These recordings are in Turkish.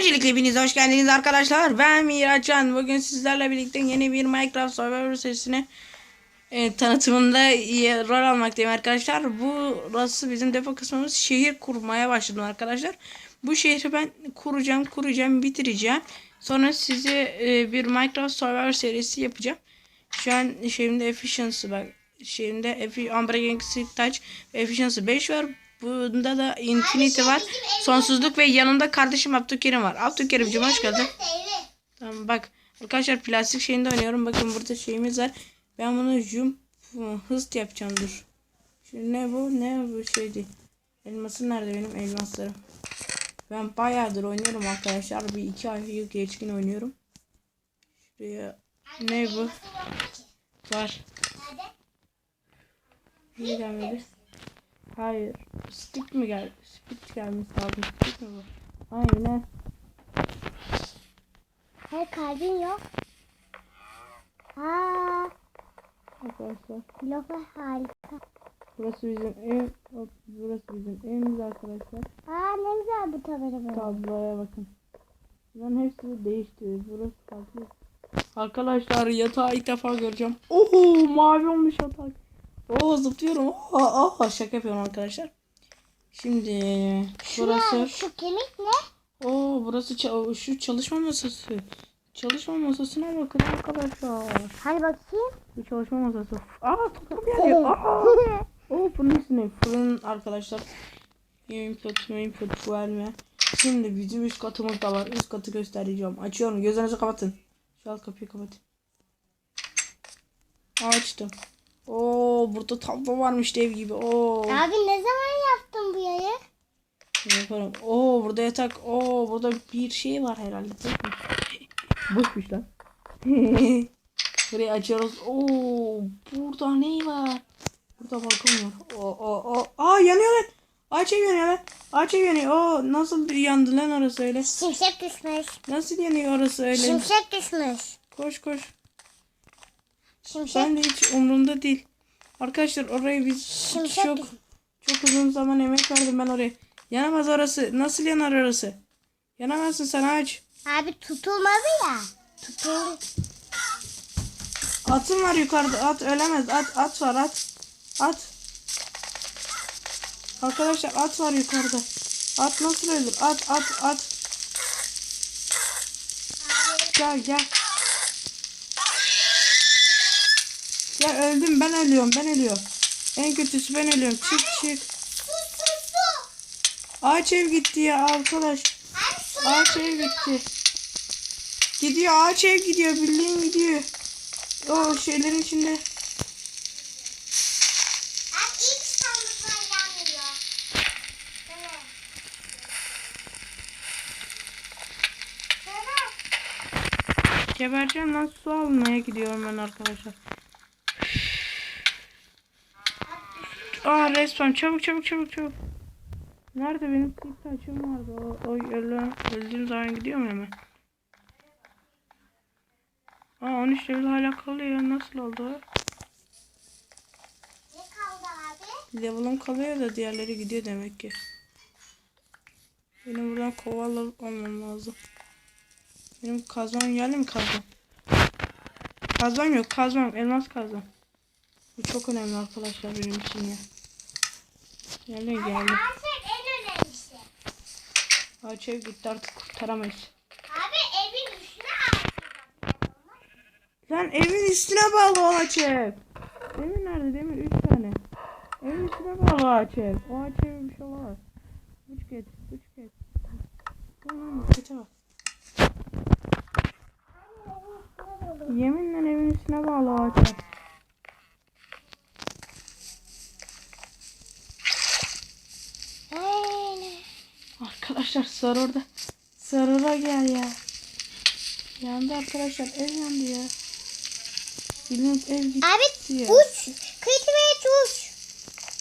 Öncelikle hepiniz hoş geldiniz arkadaşlar. Ben Miraçan. Bugün sizlerle birlikte yeni bir Minecraft Survivor serisine e, tanıtımında rol almaktayım arkadaşlar. Burası bizim depo kısmımız. Şehir kurmaya başladım arkadaşlar. Bu şehri ben kuracağım, kuracağım, bitireceğim. Sonra size e, bir Minecraft Survivor serisi yapacağım. Şu an şeyimde efficiency bak. Efi- Unbreaking Silk Touch efficiency 5 var. Bunda da infinity var. Sonsuzluk ve yanımda kardeşim Abdülkerim var. Abdülkerimciğim hoş geldin. Tamam bak. Arkadaşlar plastik şeyinde oynuyorum. Bakın burada şeyimiz var. Ben bunu jump hız yapacağım dur. Şimdi ne bu ne bu şeydi. Elması nerede benim elmaslarım. Ben bayağıdır oynuyorum arkadaşlar. Bir iki ay geçkin oynuyorum. Şuraya ne bu? Var. Niye gelmedi? Hayır. Stick mi geldi? Stick gelmiş lazım. Stick mi bu? Aynen. Hayır kalbin yok. Aa, Arkadaşlar. lofa harika. Burası bizim ev. Burası bizim evimiz arkadaşlar. Aa ne güzel bu tabela böyle. Tabloya bakın. Bunların hepsi değişti. Burası farklı. Arkadaşlar yatağı ilk defa göreceğim. Oho mavi olmuş yatak. Oo zıplıyorum. Oha, oha şaka yapıyorum arkadaşlar. Şimdi burası. Şu kemik ne? Oo burası şu çalışma masası. Çalışma masasına bakın arkadaşlar. Hadi bakayım. Bu çalışma masası. Aa toplum geliyor. Aa. Oo fırın üstüne. Fırın arkadaşlar. Input, input verme. Şimdi bizim üst katımız da var. Üst katı göstereceğim. Açıyorum. Gözlerinizi kapatın. Şu alt kapıyı kapatın. Açtım. Oo burada tablo varmış dev gibi. Oo. Abi ne zaman yaptın bu yayı? Yaparım. Oo burada yatak. Oo burada bir şey var herhalde. Boşmuş lan. Burayı açıyoruz. Oo burada ne var? Burada balkon var. Oo oo oo. Aa yanıyor lan. Ağaç yanıyor lan. Ağaç yanıyor. Oo nasıl yandı lan orası öyle? Şimşek düşmüş. Nasıl yanıyor orası öyle? Şimşek düşmüş. Koş koş. Şimşek. Ben de hiç umurumda değil. Arkadaşlar orayı biz Şimşek çok çok uzun zaman emek verdim ben oraya. Yanamaz orası. Nasıl yanar orası? Yanamazsın sen ağaç. Abi tutulmadı ya. Tutuldu. Atın var yukarıda. At ölemez. At at var at. At. Arkadaşlar at var yukarıda. At nasıl ölür? At at at. Gel gel. Gel öldüm ben ölüyorum ben ölüyorum. En kötüsü ben ölüyorum. Çık çık. Ağaç ev gitti ya arkadaş. Ağaç ev gitti. Gidiyor ağaç ev gidiyor bildiğin gidiyor. O şeylerin içinde. Gebereceğim lan su almaya gidiyorum ben arkadaşlar. Aa resmen çabuk çabuk çabuk çabuk. Nerede benim kıyıp taşım vardı. O, o öldüğüm, öldüğüm zaman gidiyorum hemen. Aa 13 level hala kalıyor. Nasıl oldu? Ne kaldı abi? Level'ım kalıyor da diğerleri gidiyor demek ki. Benim buradan kovalı olmam lazım. Benim kazmam geldi mi kazmam? Kazmam yok kazmam. Elmas kazmam. Bu çok önemli arkadaşlar benim için ya. Geldi mi geldi. Artık en önemlisi. Ağaç ev gitti artık kurtaramayız. Abi evin üstüne artık. Lan evin üstüne bağlı ağaç ev. Demir nerede demir? Üç tane. Evin üstüne bağlı ağaç ev. O ağaç ev bir şey olamaz. Üç geç. Üç geç. Tamam kaça bak. Yeminle evin üstüne bağlı ağaç ev. Aynen. Arkadaşlar sarı orada. Sarıra gel ya. Yandı arkadaşlar ev yandı ya. Bildiğiniz ev gitti Abi ya. uç. Kıytı ve uç.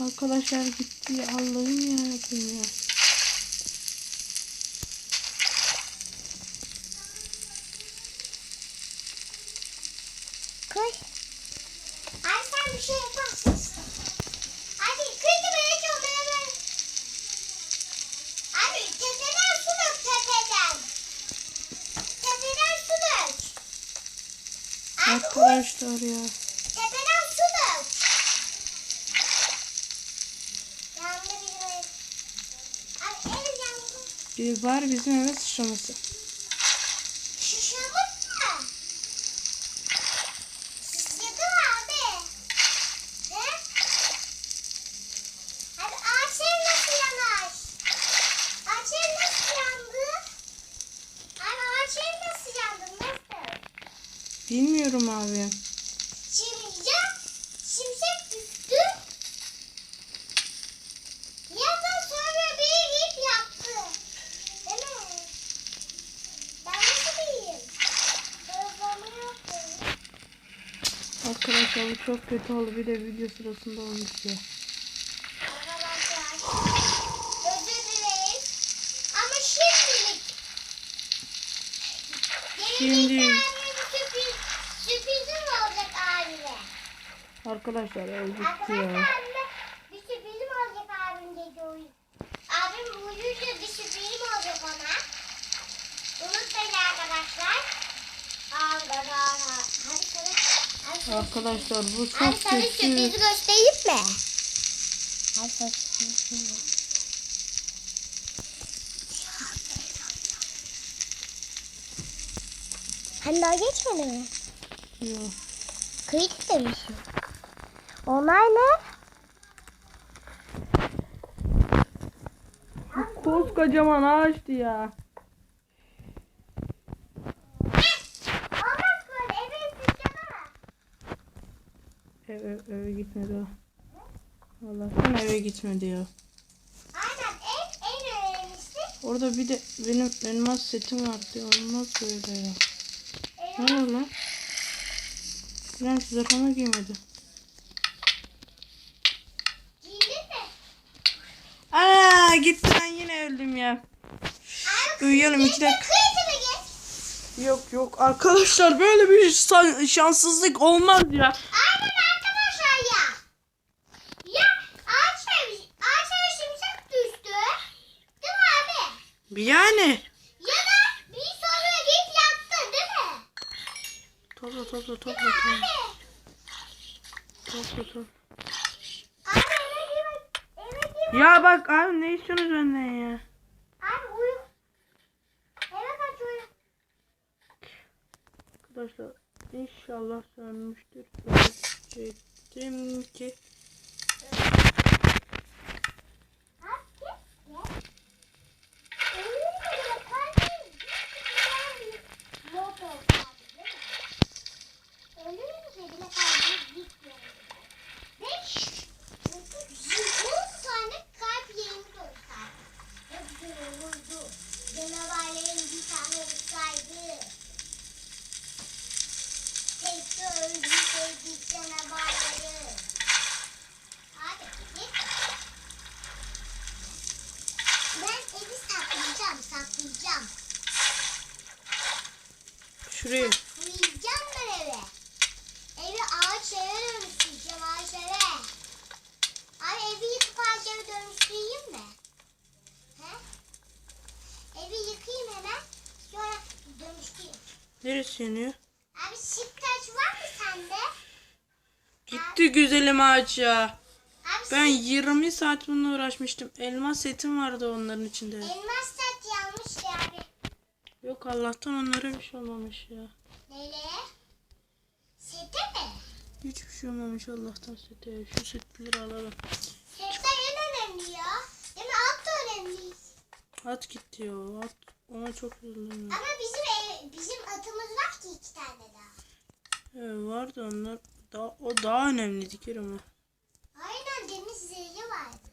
Arkadaşlar gitti ya. Allah'ım yarabbim ya. Koy. Ay sen bir şey yaparsın işte. Hadi kıytı ve uç olmaya ver. Abi tepeden su dök tepeden. Arkadaşlar ya. Tepeden su dök. Yandı bizim ev. Abi ev yandı. Bir var bizim eve sıçraması. Şişirmiş mi? Şişirdi mi abi? He? Abi ağaç ev nasıl yanar? Ağaç ev nasıl yandı? Abi ağaç ev nasıl yandı? Nasıl? Bilmiyorum abi. Şimdi ya şimşek düştü. Ya da sonra bir ip yaptı. Değil mi? Ben nasıl bileyim? Arkadaşlar bu çok kötü oldu. Bir de video sırasında olmuş ya. Şimdi- Gelecekte abime bir sürpriz, sürprizim olacak abime. Arkadaşlar Arkadaşlar ya. abim uyuyunca bir sürprizim olacak ona. Unutmayın arkadaşlar. Arkadaşlar. Bu Abi çok sana kötü. sürprizi göstereyim mi? Hani daha geçmedi mi? Yok. Kayıt demişim. Onlar ne? Koskocaman ağaçtı ya. Ev, ev, eve gitmedi o. Allah'tan eve gitmedi ya. Aynen en en önemlisi. Orada bir de benim elmas setim vardı. Olmaz böyle ya. Ne var lan? Prens zırhımı giymedi. Giydin mi? Aa gitti ben yine öldüm ya. Abi Uyuyalım iki dakika. Yok yok arkadaşlar böyle bir şan- şanssızlık olmaz ya. Aynen arkadaşlar ya. Ya ağaç ev, ağaç ev şimşek düştü. Değil mi abi? Yani. Ya da bir sonra git yattı değil mi? Topla topla topla Değil mi abi? topla topla. Ya bak abi ne istiyorsunuz benden ya? Abi uyu. Eve kaç uyu. Arkadaşlar inşallah sönmüştür. Diyecektim ki. Abi git. Gel. Ölür mü bile kalbim? Motor kalbi değil mi? Ölür mü bile kalbim gitmiyor. Beş. On tane kalp yerimi gösterdi. Hepsi olurdu. Canavarların bir tane olsaydı. Tek de öldürseydik canavarları. Abi git. Ben evi saklayacağım, saklayacağım. Şuraya. Saklayacağım ben evi. Evi ağaç eve dönüştüreceğim, ağaç eve. Abi evi yıkıp ağaç eve dönüştüreyim mi? He? Evi yıkayayım hemen, sonra dönüştüreyim. Neresi yanıyor? Abi şiptaç var mı sende? Gitti güzelim ağaç ya. Abi Ben şip- 20 saat bununla uğraşmıştım. Elmas setim vardı onların içinde. elmas saç yanmış ya abi. Yok Allah'tan onlara bir şey olmamış ya. Neyle? Sete mi? Hiçbir şey olmamış Allah'tan sete. Şu setleri alalım. Sete en önemli ya. Değil mi? At da önemli. At gitti ya. At. Ona çok üzüldüm. Ama bizim bizim atımız var ki iki tane daha. Evet, vardı onlar. Daha, o daha önemliydi Kerem o. Aynen deniz zehri vardı.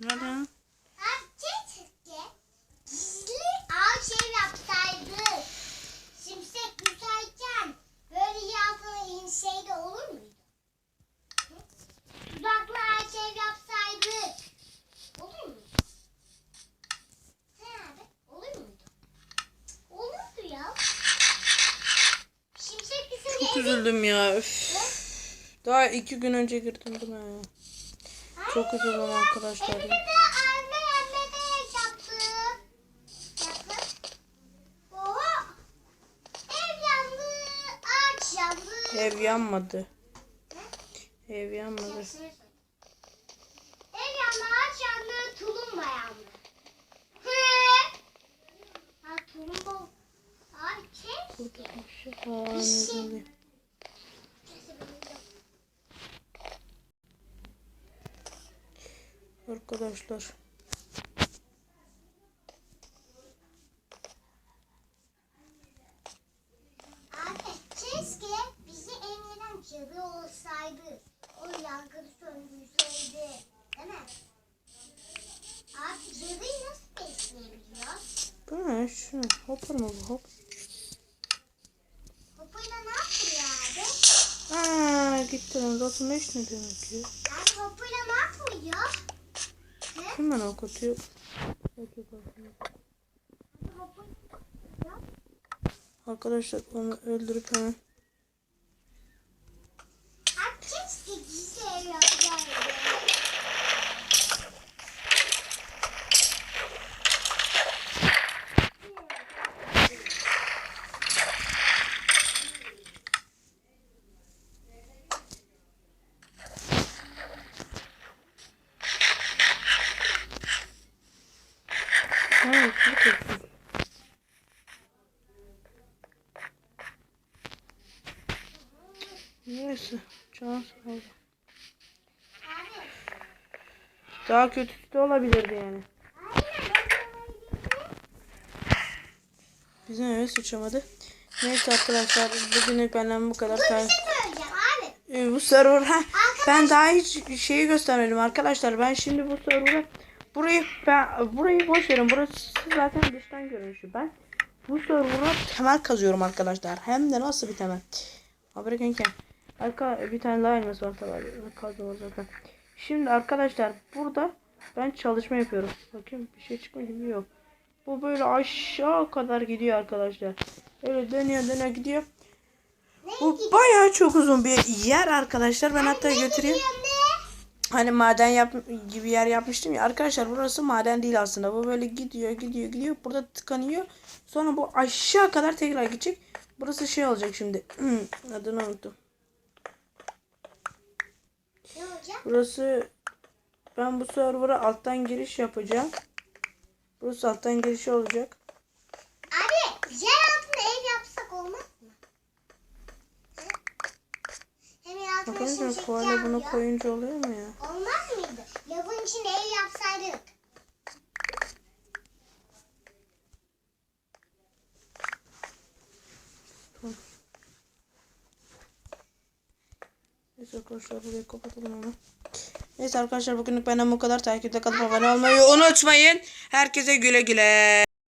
Neden? Abi keşke gizli ağaç ev yapsaydı. Şimşek düşerken böyle yer altına inseydi olur muydu? Hı? Tuzaklı ağaç ev yapsaydı. Olur muydu? He abi olur muydu? Olurdu ya. Şimşek düşünce Çok evi... üzüldüm ya. Üf. Daha iki gün önce girdim buna ya. Çok üzüldüm arkadaşlar. Anne anne. Ev yandı. Ev yanmadı. Ev yanmadı. Ev yandı, ağaç yandı, tulumba yandı. Ha tulumba. Abi bir şey ne oluyor? Arkadaşlar. Abi keşke bizi emniyeden cadı olsaydı. O yangını söndürseydi. Değil mi? Abi cadıyı nasıl besleyebiliyoruz? Bu ne? Şu hopper mı bu? Hop. Popuyla ne yapıyor abi? Aa gitti lan. Zaten ne demek ya? Abi popuyla ne yapıyor? Hemen yapıyor? Arkadaşlar onu öldürüp hemen. Abi keşke gizli ev yapsaydı. Ha, çok güzel. Neyse. Can sağ ol. Abi Daha kötüsü de olabilirdi yani. Bizim eve sıçramadı. Neyse arkadaşlar bugünlük benden bu kadar. Ben, şey. Ee, bu server ha, ben daha hiç şeyi göstermedim arkadaşlar. Ben şimdi bu server'a burayı ben burayı boş verin. Burası zaten dıştan görünüşü. Ben bu server'a temel kazıyorum arkadaşlar. Hem de nasıl bir temel. Haberi kanka. Arka bir tane daha elmas var tabii. Kazma var zaten. Şimdi arkadaşlar burada ben çalışma yapıyorum. Bakayım bir şey çıkmıyor yok. Bu böyle aşağı kadar gidiyor arkadaşlar. Öyle dönüyor dönüyor gidiyor. Bu bayağı çok uzun bir yer arkadaşlar. Ben hatta götüreyim. Hani maden yap gibi yer yapmıştım ya. Arkadaşlar burası maden değil aslında. Bu böyle gidiyor gidiyor gidiyor. Burada tıkanıyor. Sonra bu aşağı kadar tekrar gidecek. Burası şey olacak şimdi. Adını unuttum. Ne olacak? Burası ben bu server'a alttan giriş yapacağım. Burası alttan girişi olacak. Abi yer altında ev yapsak olmaz mı? Hı? Hem yer altında Bakın şimşek koala bunu koyunca oluyor mu ya? Olmaz mıydı? Lavın içinde ev yapsaydık. Neyse arkadaşlar burayı kapatalım hemen. Neyse arkadaşlar bugünlük benden bu kadar. Takipte kalıp abone olmayı unutmayın. Herkese güle güle.